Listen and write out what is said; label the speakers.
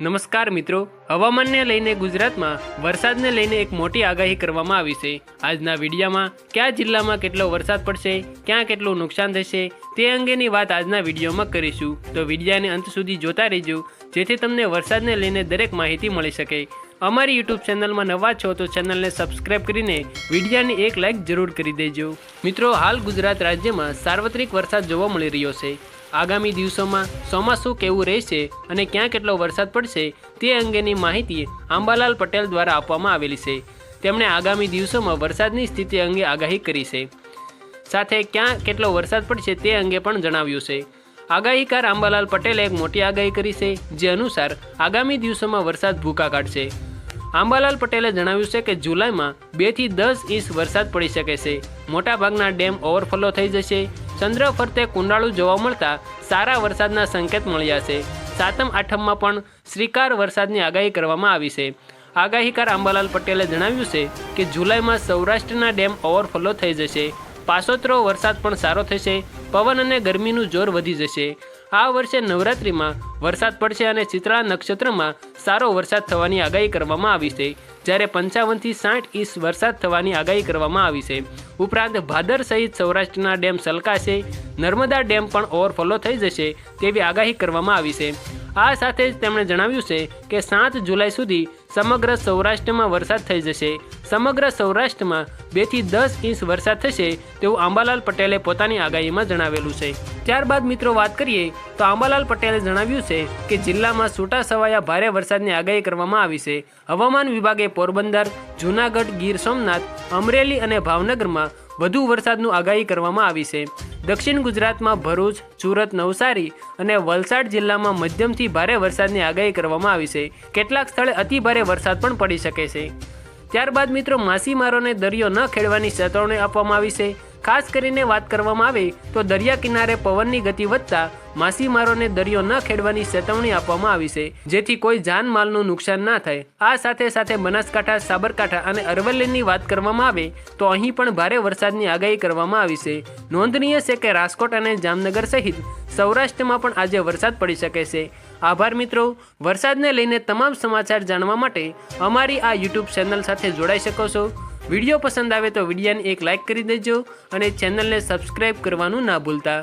Speaker 1: નમસ્કાર મિત્રો, હવામાનને લઈને ગુજરાતમાં વરસાદને લઈને એક મોટી આગાહી કરવામાં આવી છે. આજના વિડીયામાં કયા જિલ્લામાં કેટલો વરસાદ પડશે, ક્યાં કેટલું નુકસાન થશે, તે અંગેની વાત આજના વિડીયોમાં કરીશું. તો વિડીયાને અંત સુધી જોતા રહેજો, જેથી તમને વરસાદને લઈને દરેક માહિતી મળી શકે. અમારી યુટ્યુબ ચેનલમાં નવા છો તો ચેનલને સબસ્ક્રાઇબ કરીને વિડીયાને એક લાઇક જરૂર કરી દેજો. મિત્રો, હાલ ગુજરાત રાજ્યમાં સાર્વત્રિક વરસાદ જોવા મળી રહ્યો છે. આગામી દિવસોમાં ચોમાસું કેવું રહેશે અને ક્યાં કેટલો વરસાદ પડશે તે અંગેની માહિતી આંબાલાલ પટેલ દ્વારા આપવામાં આવેલી છે. તેમણે આગામી દિવસોમાં વરસાદની સ્થિતિ અંગે આગાહી કરી છે. સાથે ક્યાં કેટલો વરસાદ પડશે તે અંગે પણ જણાવ્યું છે. આગાહીકાર આંબાલાલ પટેલે એક મોટી આગાહી કરી છે, જે અનુસાર આગામી દિવસોમાં વરસાદ ભૂકા કાઢશે. આંબાલાલ પટેલે જણાવ્યું છે કે જુલાઈમાં બેથી દસ ઇંચ વરસાદ પડી શકે છે. મોટાભાગના ડેમ ઓવરફ્લો થઈ જશે ચંદ્ર ફરતે કુંડાળું જોવા મળતા સારા વરસાદના સંકેત મળ્યા છે. સાતમ આઠમમાં પણ શ્રીકાર વરસાદની આગાહી કરવામાં આવી છે. આગાહીકાર આંબાલાલ પટેલે જણાવ્યું છે કે જુલાઈમાં સૌરાષ્ટ્રના ડેમ ઓવરફ્લો થઈ જશે. પાસોતરો વરસાદ પણ સારો થશે. પવન અને ગરમીનું જોર વધી જશે. આ વર્ષે નવરાત્રિમાં વરસાદ પડશે અને ચિત્રા નક્ષત્રમાં સારો વરસાદ થવાની આગાહી કરવામાં આવી છે. જ્યારે પંચાવનથી સાઠ ઇંચ વરસાદ થવાની આગાહી કરવામાં આવી છે. ઉપરાંત ભાદર સહિત સૌરાષ્ટ્રના ડેમ સલકાશે. નર્મદા ડેમ પણ ઓવરફ્લો થઈ જશે તેવી આગાહી કરવામાં આવી છે. આ સાથે જ તેમણે જણાવ્યું છે કે સાત જુલાઈ સુધી સમગ્ર સૌરાષ્ટ્રમાં વરસાદ થઈ જશે. સમગ્ર સૌરાષ્ટ્રમાં બેથી દસ ઇંચ વરસાદ થશે તેવું આંબાલાલ પટેલે પોતાની આગાહીમાં જણાવેલું છે. ત્યારબાદ મિત્રો વાત કરીએ તો આંબાલાલ પટેલે જણાવ્યું છે કે જિલ્લામાં છૂટા સવાયા ભારે વરસાદની આગાહી કરવામાં આવી છે. હવામાન વિભાગે પોરબંદર, જૂનાગઢ, ગીર સોમનાથ, અમરેલી અને ભાવનગરમાં વધુ વરસાદનું આગાહી કરવામાં આવી છે. દક્ષિણ ગુજરાતમાં ભરૂચ, સુરત, નવસારી અને વલસાડ જિલ્લામાં મધ્યમથી ભારે વરસાદની આગાહી કરવામાં આવી છે. કેટલાક સ્થળે અતિ ભારે વરસાદ પણ પડી શકે છે. ત્યારબાદ મિત્રો, માછીમારોને દરિયો ન ખેડવાની ચેતવણી આપવામાં આવી છે. ખાસ કરીને વાત કરવામાં આવે તો દરિયા કિનારે પવનની ગતિ વધતા માછીમારોને દરિયો ન ખેડવાની ચેતવણી આપવામાં આવી છે. જેથી કોઈ જાનમાલનું નુકસાન ના થાય. આ સાથે સાથે બનાસકાંઠા, સાબરકાંઠા અને અરવલ્લીની વાત કરવામાં આવે તો અહીં પણ ભારે વરસાદની આગાહી કરવામાં આવી છે. નોંધનીય છે કે રાજકોટ અને જામનગર સહિત સૌરાષ્ટ્રમાં પણ આજે વરસાદ પડી શકે છે. આભાર મિત્રો. વરસાદને લઈને તમામ સમાચાર જાણવા માટે અમારી આ યુટ્યુબ ચેનલ સાથે જોડાઈ શકો છો. વીડિયો પસંદ આવે તો વિડીયોને એક લાઇક કરી દેજો અને ચેનલને સબસ્ક્રાઈબ કરવાનું ના ભૂલતા.